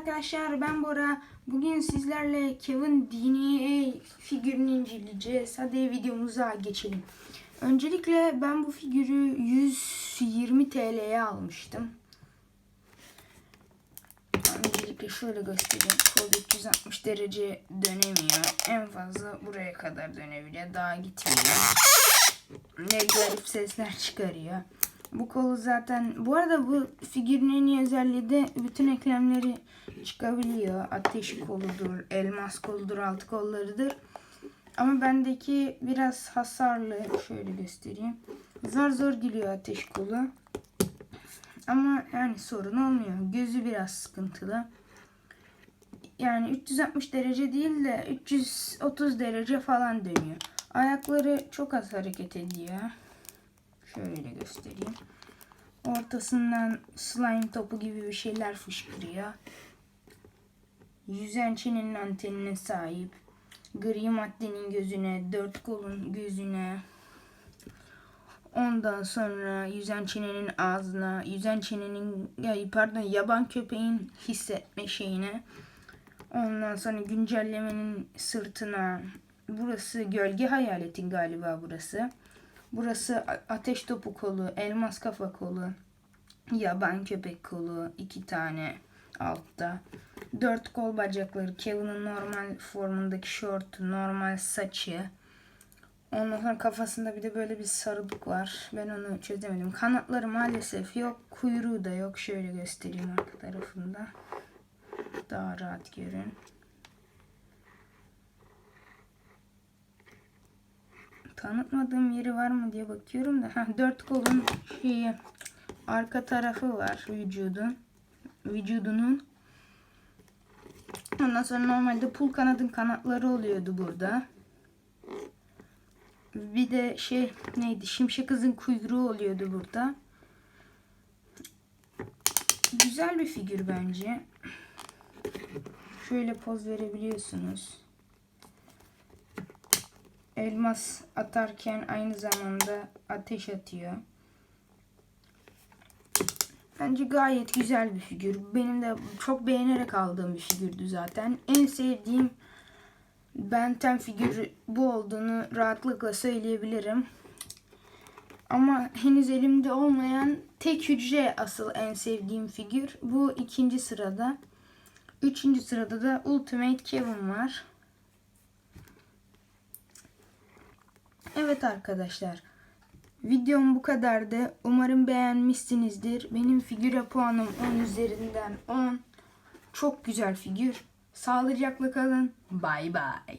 arkadaşlar ben Bora. Bugün sizlerle Kevin DNA figürünü inceleyeceğiz. Hadi videomuza geçelim. Öncelikle ben bu figürü 120 TL'ye almıştım. Öncelikle şöyle göstereyim. Kol 360 derece dönemiyor. En fazla buraya kadar dönebiliyor. Daha gitmiyor. Ne garip sesler çıkarıyor. Bu kolu zaten bu arada bu figürün en iyi özelliği de bütün eklemleri çıkabiliyor. Ateş koludur, elmas koludur, altı kollarıdır. Ama bendeki biraz hasarlı. Şöyle göstereyim. Zor zor geliyor ateş kolu. Ama yani sorun olmuyor. Gözü biraz sıkıntılı. Yani 360 derece değil de 330 derece falan dönüyor. Ayakları çok az hareket ediyor. Şöyle göstereyim. Ortasından slime topu gibi bir şeyler fışkırıyor. Yüzen antenine sahip. Gri maddenin gözüne, dört kolun gözüne. Ondan sonra yüzen çenenin ağzına, yüzen pardon yaban köpeğin hissetme şeyine. Ondan sonra güncellemenin sırtına. Burası gölge hayaletin galiba burası. Burası ateş topu kolu, elmas kafa kolu, yaban köpek kolu, iki tane altta. Dört kol bacakları, Kevin'in normal formundaki şortu, normal saçı. Ondan sonra kafasında bir de böyle bir sarılık var. Ben onu çözemedim. Kanatları maalesef yok. Kuyruğu da yok. Şöyle göstereyim arka tarafında. Daha rahat görün. Tanıtmadığım yeri var mı diye bakıyorum da. Heh, dört kolun şeyi arka tarafı var vücudun. Vücudunun. Ondan sonra normalde pul kanadın kanatları oluyordu burada. Bir de şey neydi? Şimşek kızın kuyruğu oluyordu burada. Güzel bir figür bence. Şöyle poz verebiliyorsunuz elmas atarken aynı zamanda ateş atıyor. Bence gayet güzel bir figür. Benim de çok beğenerek aldığım bir figürdü zaten. En sevdiğim Benten figürü bu olduğunu rahatlıkla söyleyebilirim. Ama henüz elimde olmayan tek hücre asıl en sevdiğim figür. Bu ikinci sırada. Üçüncü sırada da Ultimate Kevin var. Evet arkadaşlar. Videom bu kadardı. Umarım beğenmişsinizdir. Benim figüre puanım 10 üzerinden 10. Çok güzel figür. Sağlıcakla kalın. Bay bay.